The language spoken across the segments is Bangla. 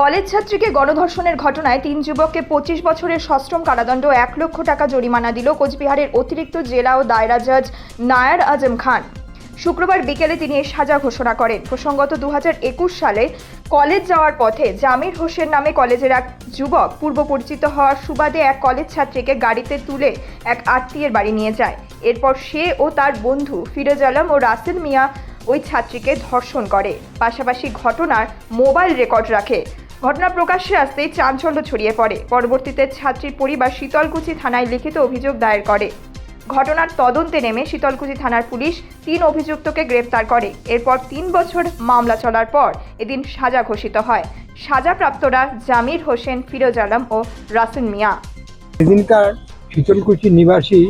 কলেজ ছাত্রীকে গণধর্ষণের ঘটনায় তিন যুবককে পঁচিশ বছরের সশ্রম কারাদণ্ড, এক লক্ষ টাকা জরিমানা দিল কোচবিহারের অতিরিক্ত জেলা ও দায়রা জজ নায়ার আজম খান। শুক্রবার বিকেলে তিনি এই সাজা ঘোষণা করেন। প্রসঙ্গত দু একুশ সালে কলেজ যাওয়ার পথে জামির হোসেন নামে কলেজের এক যুবক পূর্ব পরিচিত হওয়ার সুবাদে এক কলেজ ছাত্রীকে গাড়িতে তুলে এক আত্মীয়ের বাড়ি নিয়ে যায়। এরপর সে ও তার বন্ধু ফিরোজ আলম ও রাসেল মিয়া ওই ছাত্রীকে ধর্ষণ করে। পাশাপাশি ঘটনার মোবাইল রেকর্ড রাখে। ঘটনা প্রকাশ্যে আসতেই চাঞ্চল্য ছড়িয়ে পড়ে। পরবর্তীতে ছাত্রীর পরিবার শীতলকুচি থানায় লিখিত অভিযোগ দায়ের করে। ঘটনার তদন্তে নেমে শীতলকুচি থানার পুলিশ তিন অভিযুক্তকে গ্রেপ্তার করে। এরপর তিন বছর মামলা চলার পর এদিন সাজা ঘোষিত হয়। সাজাপ্রাপ্তরা জামির হোসেন ফিরোজ আলম ও রাসেল মিয়া। সেদিনকার শীতলকুচি নিবাসী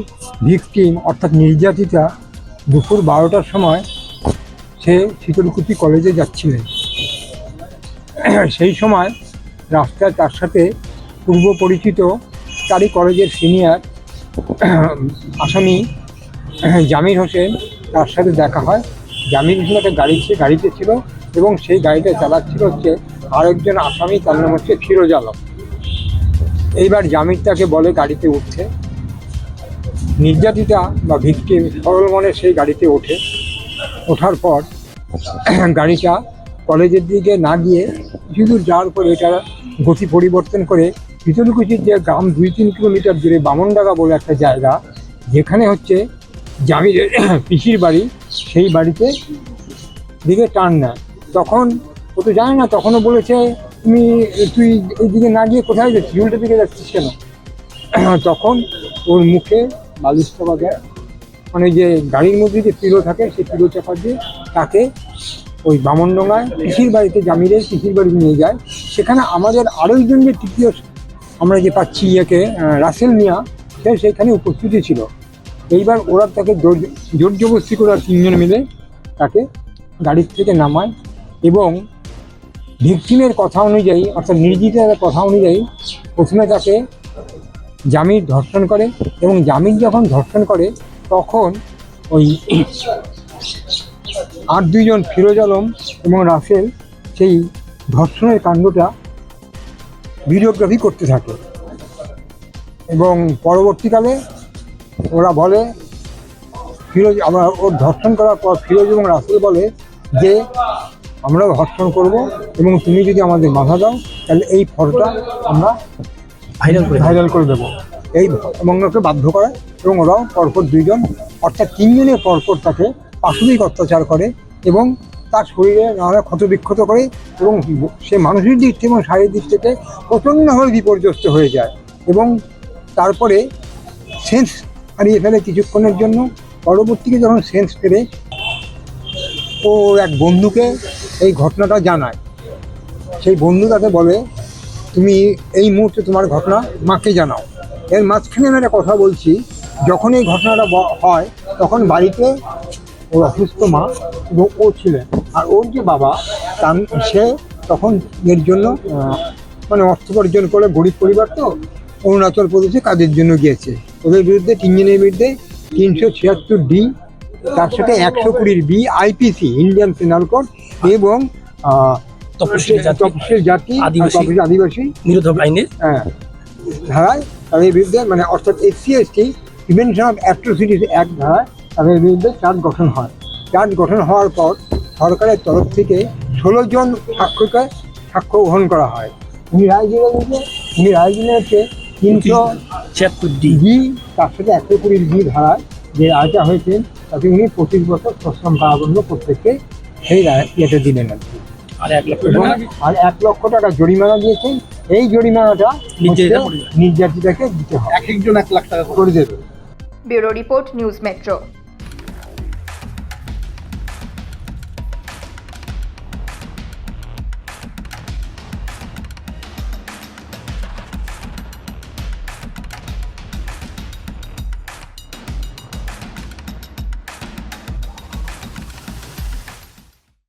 ভিকটিম অর্থাৎ নির্যাতিতা, দুপুর বারোটার সময় সে শীতলকুচি কলেজে যাচ্ছিলেন সেই সময় রাস্তায় তার সাথে পূর্ব পরিচিত তারই কলেজের সিনিয়র আসামি জামির হোসেন তার সাথে দেখা হয়। জামির হোসেন একটা গাড়ি গাড়িতে ছিল এবং সেই গাড়িটা চালাচ্ছিল হচ্ছে আরেকজন আসামি, তার নাম হচ্ছে ফিরোজ আলম। এইবার জামির তাকে বলে গাড়িতে উঠছে নির্যাতিতা বা ভিক্টিম, সরল মনে সেই গাড়িতে ওঠে। ওঠার পর গাড়িটা কলেজের দিকে না গিয়ে কিছু দূর যাওয়ার পরে এটা গতি পরিবর্তন করে ভিতরকুচির যে গ্রাম দুই তিন কিলোমিটার দূরে বামনডাঙ্গা বলে একটা জায়গা, যেখানে হচ্ছে জামিরের পিসির বাড়ি, সেই বাড়িতে দিকে টান নেয়। তখন, ও তো জানে না, তখনও বলেছে, তুমি তুই এই দিকে না গিয়ে কোথায় যাচ্ছিস? উল্টো দিকে যাচ্ছিস কেন? তখন ওর মুখে বালিশ চাপা দেয় মানে যে গাড়ির মধ্যে যে পিলো থাকে, সেই পিলো চাপা দিয়ে তাকে ওই বামনডোঙ্গায় পিসির বাড়িতে জামিরের পিসির বাড়ি নিয়ে যায়। সেখানে আমাদের আরও একজন যে তৃতীয় আমরা যে পাচ্ছি ইয়েকে রাসেল মিয়া, সে সেখানে উপস্থিতি ছিল। এইবার ওরা তাকে জোর জবরদস্তি করে তিনজন মিলে তাকে গাড়ির থেকে নামায় এবং ভিকটিমের কথা অনুযায়ী, অর্থাৎ নির্যাতিতার কথা অনুযায়ী প্রথমে তাকে জামির ধর্ষণ করে এবং জামির যখন ধর্ষণ করে, তখন ওই আর দুইজন ফিরোজ আলম এবং রাসেল সেই ধর্ষণের কাণ্ডটা ভিডিওগ্রাফি করতে থাকে। এবং পরবর্তীকালে ওরা বলে ফিরোজ আমরা ওর ধর্ষণ করার পর ফিরোজ এবং রাসেল বলে যে আমরা ধর্ষণ করব এবং তুমি যদি আমাদের বাধা দাও তাহলে এই ফটোটা আমরা ভাইরাল করে ভাইরাল করে দেবো। এই এবং ওকে বাধ্য করে এবং ওরাও পরপর দুইজন অর্থাৎ তিনজনের পরপর তাকে পাশবিক অত্যাচার করে এবং তার শরীরে নানা ক্ষত বিক্ষত করে এবং সে মানসিক দিক থেকে এবং শারীরিক দিক থেকে প্রচণ্ডভাবে বিপর্যস্ত হয়ে যায় এবং তারপরে সেন্স হারিয়ে ফেলে কিছুক্ষণের জন্য। পরবর্তীকে যখন সেন্স ফেরে, ও এক বন্ধুকে এই ঘটনাটা জানায়। সেই বন্ধু তাকে বলে, তুমি এই মুহূর্তে তোমার ঘটনা মাকে জানাও। এর মাঝখানে আমি একটা কথা বলছি, যখন এই ঘটনাটা হয়, তখন বাড়িতে ওর অসুস্থ মা এবং ও ছিলেন। আর ওর যে বাবা তার সে তখন এর জন্য মানে অর্থ উপার্জন করে গরিব পরিবার তো অরুণাচল প্রদেশে কাজের জন্য গিয়েছে। ওদের বিরুদ্ধে তিনজনের বিরুদ্ধে তিনশো ছিয়াত্তর ডি তার সাথে একশো কুড়ির B IPC Indian penal code এবং তপশিল জাতি আদিবাসী। নিরোধক আইনের হ্যাঁ, ধারায় তাদের বিরুদ্ধে মানে অর্থাৎ SC ST prevention of atrocities act ধারায় তাদের বিরুদ্ধে চার্জ গঠন হয়। চার্জ গঠন হওয়ার পর সরকারের তরফ থেকে ষোলো জন সাক্ষ্যকে সাক্ষ্য গ্রহণ করা হয়। উনি রায় দিলেন যে উনি রায় দিলেন হচ্ছে তিনশো ছিয়াত্তর ডি। তার সাথে একশো কুড়ি বি ধারায় যে রায়টা হয়েছেন তাতে উনি পঁচিশ বছর সশ্রম কারাদণ্ড প্রত্যেককে সেই রায় ইয়েতে দিলেন আর কি। আর এক লক্ষ টাকা? আর এক লক্ষ টাকা জরিমানা দিয়েছেন। এই জরিমানাটা নির্যাতিতাকে দিতে হবে। এক একজন এক লাখ টাকা করে। করে দেবে। Bureau report news metro.